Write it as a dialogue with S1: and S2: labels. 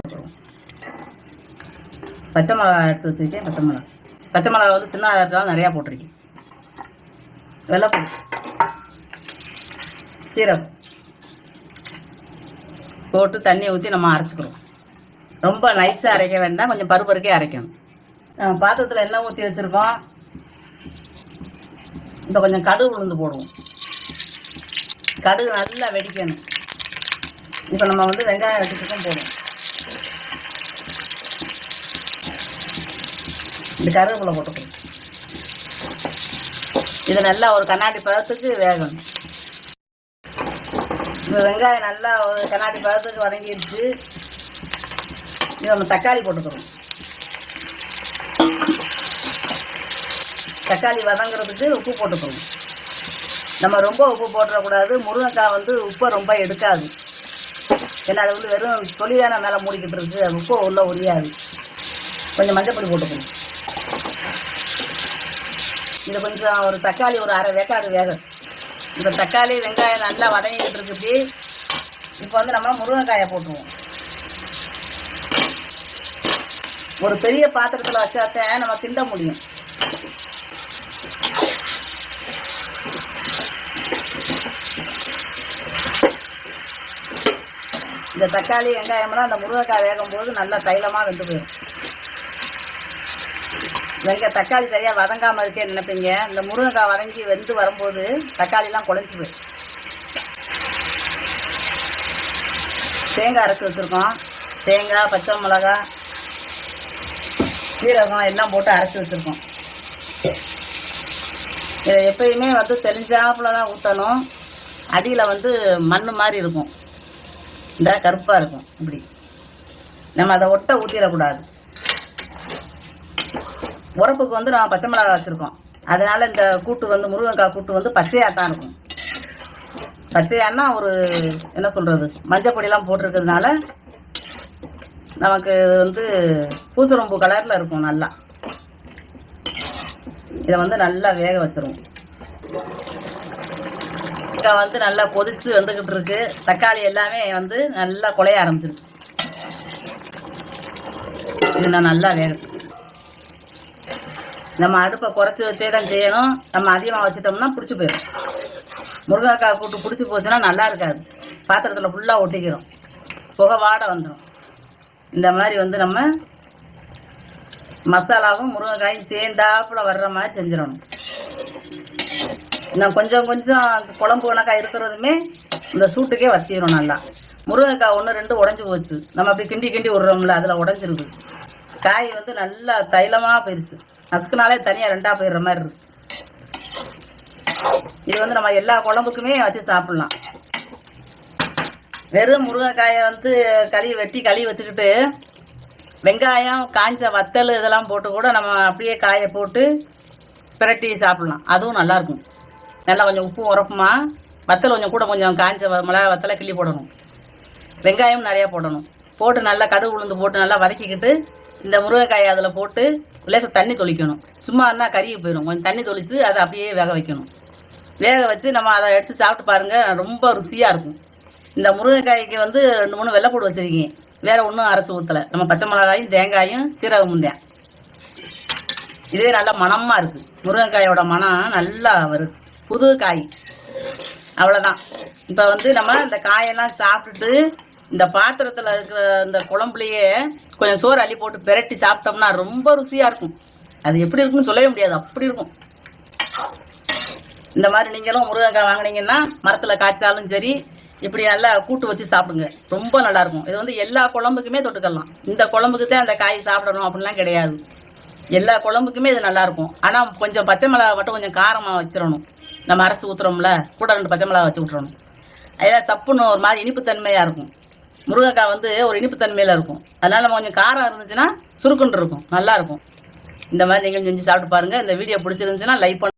S1: போட்டுருவோம் பச்சை மிளகா எடுத்து வச்சுருக்கேன் பச்சை மிளகா. பச்சை மிளகா வந்து சின்ன இருக்கிறதால நிறையா போட்டிருக்கேன். வெள்ளைப்பூ சீரகம். போட்டு தண்ணியை ஊற்றி நம்ம அரைச்சிக்கிறோம். ரொம்ப நைஸாக அரைக்க வேண்டாம் கொஞ்சம் பருப்பருக்கே அரைக்கணும். பாத்திரத்தில் எண்ணெய் ஊற்றி வச்சுருக்கோம். இப்போ கொஞ்சம் கடுகு உளுந்து போடுவோம். கடுகு நல்லா வெடிக்கணும். இப்போ நம்ம வந்து வெங்காயம் வச்சுட்டுக்கும் போடுவோம். இந்த கருவேப்பிலை போட்டுக்கணும் இது நல்லா ஒரு கண்ணாடி பழத்துக்கு வேகணும். இந்த வெங்காயம் நல்லா ஒரு கண்ணாடி பழத்துக்கு வதங்கிடுச்சு. இது நம்ம தக்காளி போட்டுக்கிறோம் தக்காளி வதங்குறதுக்கு உப்பு போட்டுக்கிறோம் நம்ம ரொம்ப உப்பு போட்டுறக்கூடாது. முருங்கைக்காய் வந்து உப்பை ரொம்ப எடுக்காது. ஏன்னா அது வந்து வெறும் தொழிலான மேலே மூடிக்கிட்டு இருக்கு. அது உப்பு உள்ளே உரியாது. கொஞ்சம் மஞ்சப்பொடி போட்டுக்கணும் இது கொஞ்சம் ஒரு தக்காளி ஒரு அரை வேக்காடு வேகும் இந்த தக்காளி வெங்காயம் நல்லா வதங்கிக்கிட்டு இருக்கு இப்படி இப்போ வந்து நம்ம முருங்கைக்காயை போட்டுருவோம். ஒரு பெரிய பாத்திரத்தில் வச்சாத்தான் நம்ம திண்ட முடியும். இந்த தக்காளி வெங்காயம்லாம் அந்த முருங்கைக்காய் வேகும் போது நல்லா தைலமாக வெந்து போயிடும். நிறைய தக்காளி சரியாக வதங்காமல் இருக்கேன்னு நினைப்பீங்க. இந்த முருங்கைக்காய் வதங்கி வெந்து வரும்போது தக்காளிலாம் குழஞ்சி போயிடும் தேங்காய் அரைச்சி வச்சுருக்கோம். தேங்காய் பச்சை மிளகா சீரகம் எல்லாம் போட்டு அரைச்சி வச்சுருக்கோம். இதை எப்பயுமே வந்து தெளிஞ்சாப்புல தான் ஊற்றணும் அடியில் வந்து மண் மாதிரி இருக்கும். இந்த கருப்பாக இருக்கும். இப்படி. நம்ம அதை ஒட்ட ஊற்றிடக்கூடாது உரப்புக்கு வந்து நான் பச்சை மிளகா வச்சுருக்கோம். அதனால இந்த கூட்டு வந்து முருங்கக்காய் கூட்டு வந்து பச்சையாக தான் இருக்கும். பச்சையான்னா ஒரு என்ன சொல்கிறது மஞ்சள் பொடியெல்லாம் போட்டிருக்கிறதுனால நமக்கு வந்து பூசரம்பு கலரில் இருக்கும் நல்லா. இதை வந்து நல்லா வேக வச்சிருவோம். இங்கே வந்து நல்லா கொதிச்சு வந்துக்கிட்டு இருக்கு. தக்காளி எல்லாமே வந்து நல்லா குலைய ஆரம்பிச்சிருச்சு. இது நான் நல்லா வேகட்டும். நம்ம அடுப்பை குறைச்சி வச்சே தான் செய்யணும். நம்ம அதிகமாக வச்சிட்டோம்னா பிடிச்சி போயிடும் முருங்கைக்காய் கூட்டு பிடிச்சி போச்சுன்னா நல்லா இருக்காது. பாத்திரத்தில் ஃபுல்லாக ஒட்டிக்கிறோம். புகை வாடை வந்துடும் இந்த மாதிரி வந்து நம்ம மசாலாவும் முருங்கைக்காயும் சேர்ந்தாப்புல வர்ற மாதிரி செஞ்சிடணும். இன்னும் கொஞ்சம் கொஞ்சம் குழம்பு உனக்காய் இருக்கிறதுமே இந்த சூட்டுக்கே வத்திடும் நல்லா. முருங்கைக்காய் ஒன்று ரெண்டு உடஞ்சி போச்சு. நம்ம அப்படி கிண்டி கிண்டி விடுறோம்ல அதில் உடஞ்சிருக்கு காய் வந்து நல்லா தைலமாக போயிடுச்சு நசுக்குனாலே தனியாக ரெண்டாக போயிடுற மாதிரி இருக்கு. இது வந்து நம்ம எல்லா குழம்புக்குமே வச்சு சாப்பிட்லாம். வெறும் முருங்கைக்காயை வந்து களி வெட்டி களி வச்சுக்கிட்டு வெங்காயம் காஞ்ச வத்தல் இதெல்லாம் போட்டு கூட நம்ம அப்படியே காயை போட்டு பிரட்டி சாப்பிட்லாம். அதுவும் நல்லாயிருக்கும் நல்லா கொஞ்சம் உப்பும் உரப்புமா வத்தல் கொஞ்சம் கூட கொஞ்சம் காஞ்ச வ- மிளகா வத்தலை கிள்ளி போடணும். வெங்காயம் நிறையா போடணும். போட்டு நல்லா கடுகு உளுந்து போட்டு நல்லா வதக்கிக்கிட்டு இந்த முருங்கைக்காயை அதில் போட்டு லேசாக தண்ணி தொளிக்கணும். சும்மா இருந்தால் கறி போயிடும் கொஞ்சம் தண்ணி தொளித்து அதை அப்படியே வேக வைக்கணும். வேக வச்சு நம்ம அதை எடுத்து சாப்பிட்டு பாருங்கள் ரொம்ப ருசியாக இருக்கும். இந்த முருங்கைக்காய்க்கு வந்து ரெண்டு மூணு வெள்ளைப்பூடு வச்சுருக்கீங்க வேறு ஒன்றும் அரைச்சி ஊற்றலை நம்ம பச்சை மிளகாயும் தேங்காயும் சீரகமும் தான். இதே நல்லா மணமாக இருக்குது முருங்கைக்காயோட மனம் நல்லா வருது புது காய். அவ்வளோதான் இப்போ வந்து நம்ம இந்த காயெல்லாம் சாப்பிட்டுட்டு இந்த பாத்திரத்தில் இருக்கிற இந்த குழம்புலையே கொஞ்சம் சோறு அள்ளி போட்டு பிரட்டி சாப்பிட்டோம்னா ரொம்ப ருசியாக இருக்கும். அது எப்படி இருக்குன்னு சொல்லவே முடியாது. அப்படி இருக்கும். இந்த மாதிரி நீங்களும் முருங்கைக்காய் வாங்குனீங்கன்னா மரத்தில் காய்ச்சாலும் சரி இப்படி நல்லா கூட்டு வச்சு சாப்பிடுங்க. ரொம்ப நல்லாயிருக்கும் இது வந்து எல்லா குழம்புக்குமே தொட்டுக்கலாம். இந்த குழம்புக்கு தான் அந்த காய் சாப்பிடணும் அப்படிலாம் கிடையாது. எல்லா குழம்புக்குமே இது நல்லாயிருக்கும் ஆனால் கொஞ்சம் பச்சை மிளகா மட்டும் கொஞ்சம் காரமாக வச்சிடணும். நம்ம அரைச்சி ஊற்றுறோம்ல கூட ரெண்டு பச்சை மிளகா வச்சு விட்றணும் அதில் சப்புன்னு ஒரு மாதிரி இனிப்புத்தன்மையாக இருக்கும். முருங்கைக்காய் வந்து ஒரு இனிப்புத்தன்மையில் இருக்கும். அதனால நம்ம கொஞ்சம் காரம் இருந்துச்சுன்னா சுருக்குன்னு இருக்கும். நல்லா இருக்கும். இந்த மாதிரி நீங்கள் செஞ்சு சாப்பிட்டு பாருங்கள் இந்த வீடியோ பிடிச்சிருந்துச்சுன்னா லைக் பண்ண.